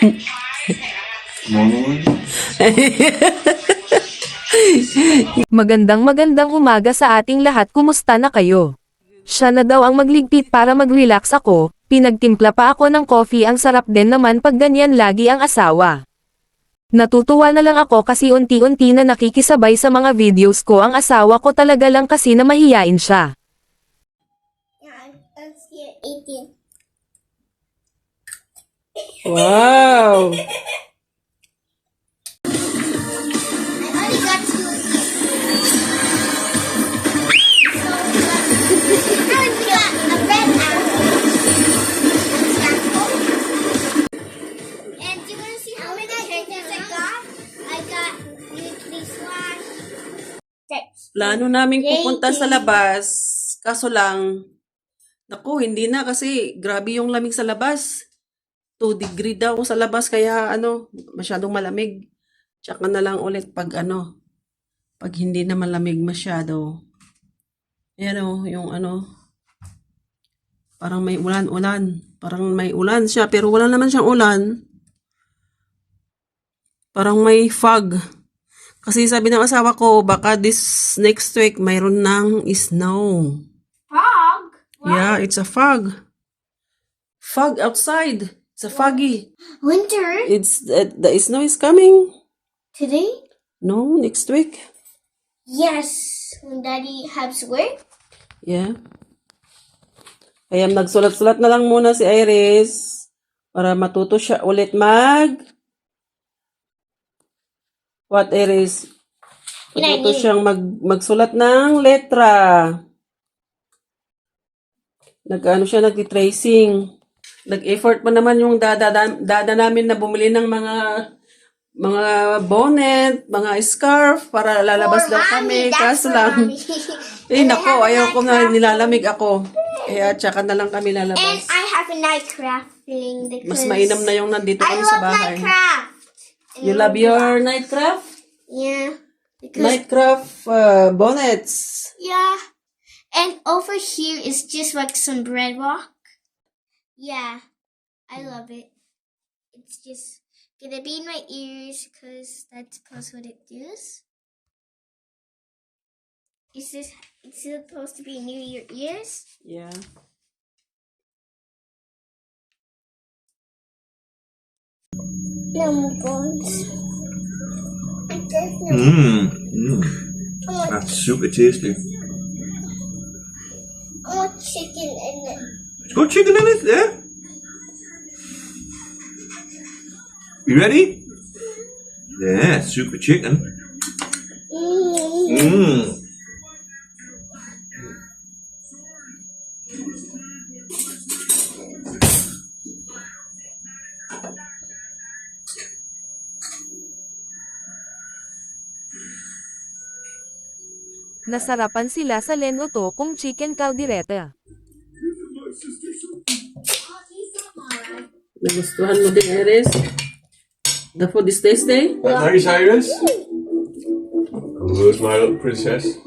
Magandang magandang umaga sa ating lahat kumusta na kayo? Siya na daw ang magligpit para mag-relax ako, pinagtimpla pa ako ng coffee ang sarap din naman pag ganyan lagi ang asawa. Natutuwa na lang ako kasi unti-unti na nakikisabay sa mga videos ko ang asawa ko talaga lang kasi na mahiyain siya. Yeah, let's get 18. Wow! Plano namin pupunta sa labas. Kaso lang, naku, hindi na kasi grabe yung lamig sa labas. 2 degree daw sa labas kaya ano, masyadong malamig. Tsaka na lang ulit pag ano, pag hindi na malamig masyado. Ayan o, yung ano, parang may ulan-ulan. Parang may ulan siya, pero wala naman siyang ulan. Parang may fog. Kasi sabi ng asawa ko, baka this next week mayroon ng snow. Frog? Yeah, it's a fog. Fog outside. It's a foggy. Winter? It's uh, the snow is coming. Today? No, next week. Yes. When Daddy has work? Yeah. Kaya nagsulat-sulat na lang muna si Iris para matuto siya ulit mag What Iris? Matuto siyang mag magsulat ng letra. Nag-ano siya, nag-tracing. Nag-effort pa naman yung dada, dada namin na bumili ng mga mga bonnet, mga scarf para lalabas daw kami. Kaso lang, eh And nako, ayaw ko na Minecraft. nilalamig ako. Kaya tsaka na lang kami And lalabas. I have a night crafting because Mas mainam na yung nandito I kami sa love bahay. Minecraft. And You love your nightcraft? Yeah. Because Nightcraft uh, bonnets. yeah. And over here is just like some breadrock. Yeah. I love it. It's just gonna be in my ears because that's supposed what it does. Is this it's supposed to be near your ears? Yeah. No more bones. Mmm. Mm. I That's super tasty. It. It's got chicken in it, yeah? You ready? Yeah, super chicken. Mm. Mmm. Nasarapan sila sa Lenoto kung chicken caldereta. Nagustuhan mo din, Iris? The food is tasty? Nice, Iris. Where's my little princess?